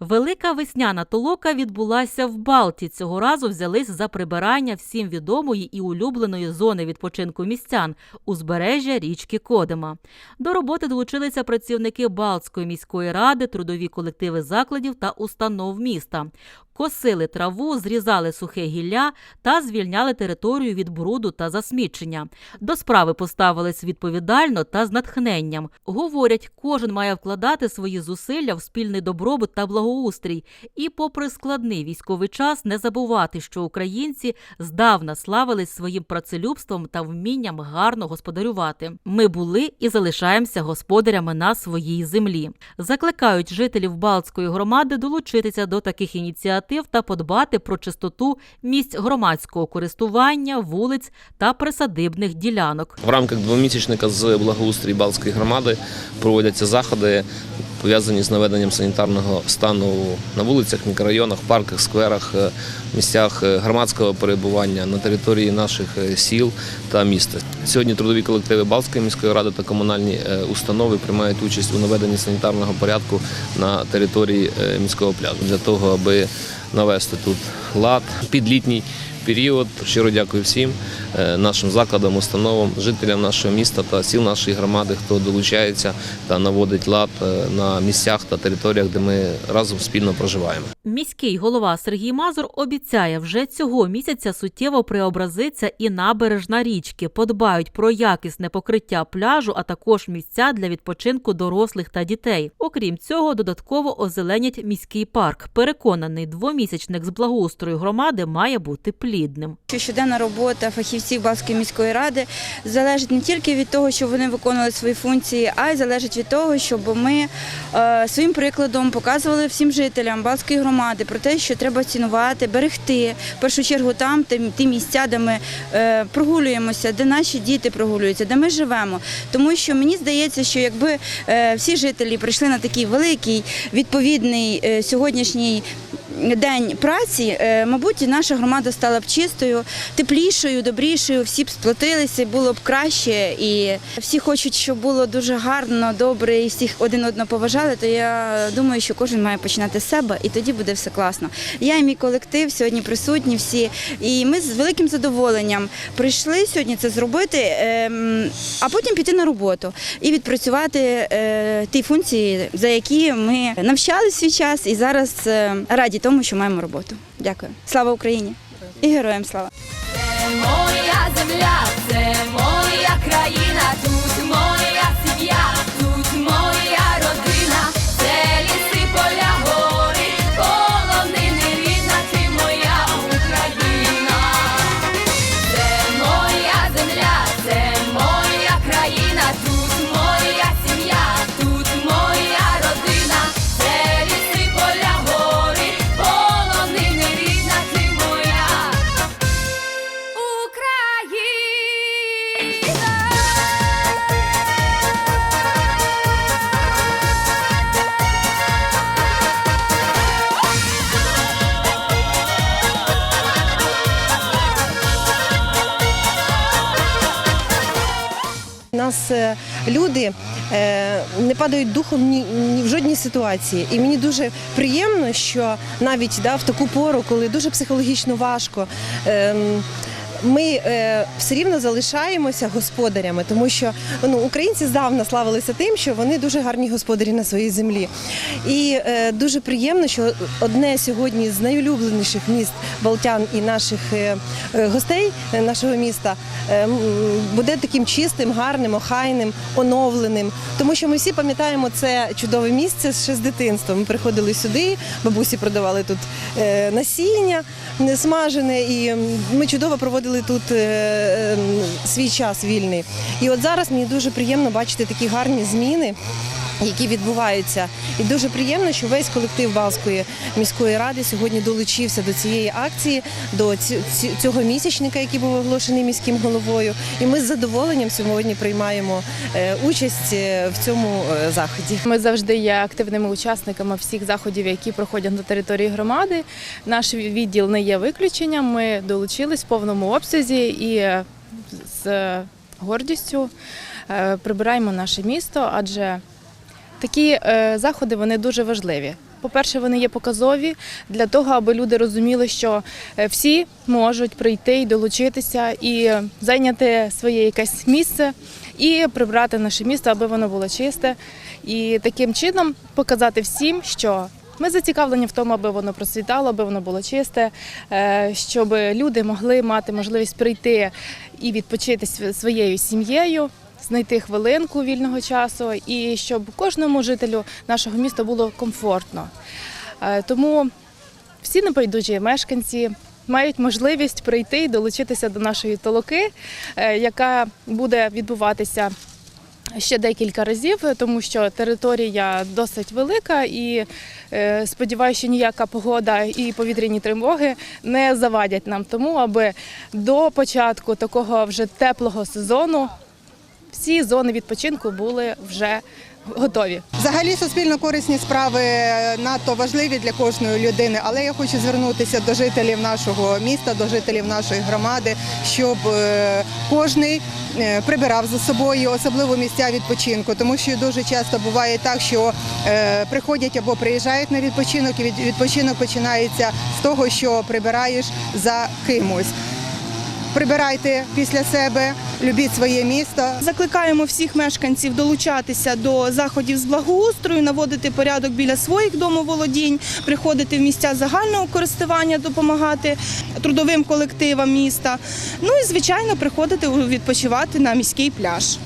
Велика весняна толока відбулася в Балті. Цього разу взялись за прибирання всім відомої і улюбленої зони відпочинку містян узбережжя річки Кодима. До роботи долучилися працівники Балтської міської ради, трудові колективи закладів та установ міста. Косили траву, зрізали сухе гілля та звільняли територію від бруду та засмічення. До справи поставились відповідально та з натхненням. Говорять, кожен має вкладати свої зусилля в спільний добробут та благоустрій. І, попри складний військовий час, не забувати, що українці здавна славились своїм працелюбством та вмінням гарно господарювати. Ми були і залишаємося господарями на своїй землі. Закликають жителів Балтської громади долучитися до таких ініціатив та подбати про чистоту місць громадського користування, вулиць та присадибних ділянок. В рамках двомісячника з благоустрій Балтської громади проводяться заходи, пов'язані з наведенням санітарного стану на вулицях, мікрорайонах, парках, скверах, е, місцях е, громадського перебування на території наших е, сіл та міста. Сьогодні трудові колективи Балтської міської ради та комунальні установи приймають участь у наведенні санітарного порядку на території міського пляжу для того, аби навести тут лад під літній період. Щиро дякую всім е, нашим закладам, установам, жителям нашого міста та сіл нашої громади, хто долучається та наводить лад е, на місцях та територіях, де ми разом спільно проживаємо. Міський голова Сергій Мазур обіцяє, вже цього місяця суттєво преобразиться і набережна річки. Подбають про якісне покриття пляжу, а також місця для відпочинку дорослих та дітей. Окрім цього, додатково озеленять міський парк. Переконаний, двомісячник з благоустрою громади має бути плідним. Що щоденна робота фахівців Балтської міської ради залежить не тільки від того, щоб вони виконували свої функції, а й залежить від того, щоб ми е, своїм прикладом показували всім жителям Балтської громади про те, що треба цінувати, берегти в першу чергу там, ті, місця, де ми е, прогулюємося, де наші діти прогулюються, де ми живемо. Тому що мені здається, що якби е, всі жителі прийшли на такий великий відповідний сьогоднішній день праці, е, мабуть, наша громада стала б чистою, теплішою, добрішою, всі б сплотилися, було б краще. І всі хочуть, щоб було дуже гарно, добре, і всіх один одного поважали. То я думаю, що кожен має починати з себе, і тоді буде все класно. Я і мій колектив сьогодні присутні всі, і ми з великим задоволенням прийшли сьогодні це зробити, ем, а потім піти на роботу і відпрацювати е, ті функції, за які ми навчали свій час, і зараз е, раді тому, що маємо роботу. Дякую. Слава Україні і героям слава. Це моя земля, це е, люди е, не падають духом ні, ні в жодній ситуації. І мені дуже приємно, що навіть да, в таку пору, коли дуже психологічно важко. ем, ми е, все рівно залишаємося господарями, тому що ну, українці здавна славилися тим, що вони дуже гарні господарі на своїй землі. І е, дуже приємно, що одне сьогодні з найулюбленіших міст Балтян і наших е, гостей нашого міста буде таким чистим, гарним, охайним, оновленим. Тому що ми всі пам'ятаємо це чудове місце ще з дитинства. Ми приходили сюди, бабусі продавали тут насіння не смажене, і ми чудово проводили тут е, е, свій час вільний. І от зараз мені дуже приємно бачити такі гарні зміни. Які відбуваються, і дуже приємно, що весь колектив Балської міської ради сьогодні долучився до цієї акції, до цього місячника, який був оголошений міським головою. І ми з задоволенням сьогодні приймаємо е, участь е, в цьому е, заході. Ми завжди є активними учасниками всіх заходів, які проходять на території громади. Наш відділ не є виключенням. Ми долучились в повному обсязі і з гордістю прибираємо наше місто, адже такі е, заходи вони дуже важливі. По-перше, вони є показові для того, аби люди розуміли, що е, всі можуть прийти і долучитися і зайняти своє якесь місце і прибрати наше місто, аби воно було чисте. І таким чином показати всім, що ми зацікавлені в тому, аби воно процвітало, аби воно було чисте, е, щоб люди могли мати можливість прийти і відпочити своєю сім'єю. Знайти хвилинку вільного часу і щоб кожному жителю нашого міста було комфортно. Е, Тому всі небайдужі мешканці мають можливість прийти і долучитися до нашої толоки, е, яка буде відбуватися ще декілька разів, тому що територія досить велика і е, сподіваюся, що ніяка погода і повітряні тривоги не завадять нам тому, аби до початку такого вже теплого сезону всі зони відпочинку були вже готові. Взагалі суспільно корисні справи надто важливі для кожної людини, але я хочу звернутися до жителів нашого міста, до жителів нашої громади, щоб е, кожний е, прибирав за собою, особливо місця відпочинку, тому що дуже часто буває так, що е, приходять або приїжджають на відпочинок, і відпочинок починається з того, що прибираєш за кимось. Прибирайте після себе, любіть своє місто, Закликаємо всіх мешканців долучатися до заходів з благоустрою, наводити порядок біля своїх домоволодінь, приходити в місця загального користування, допомагати трудовим колективам міста. Ну і звичайно приходити відпочивати на міський пляж.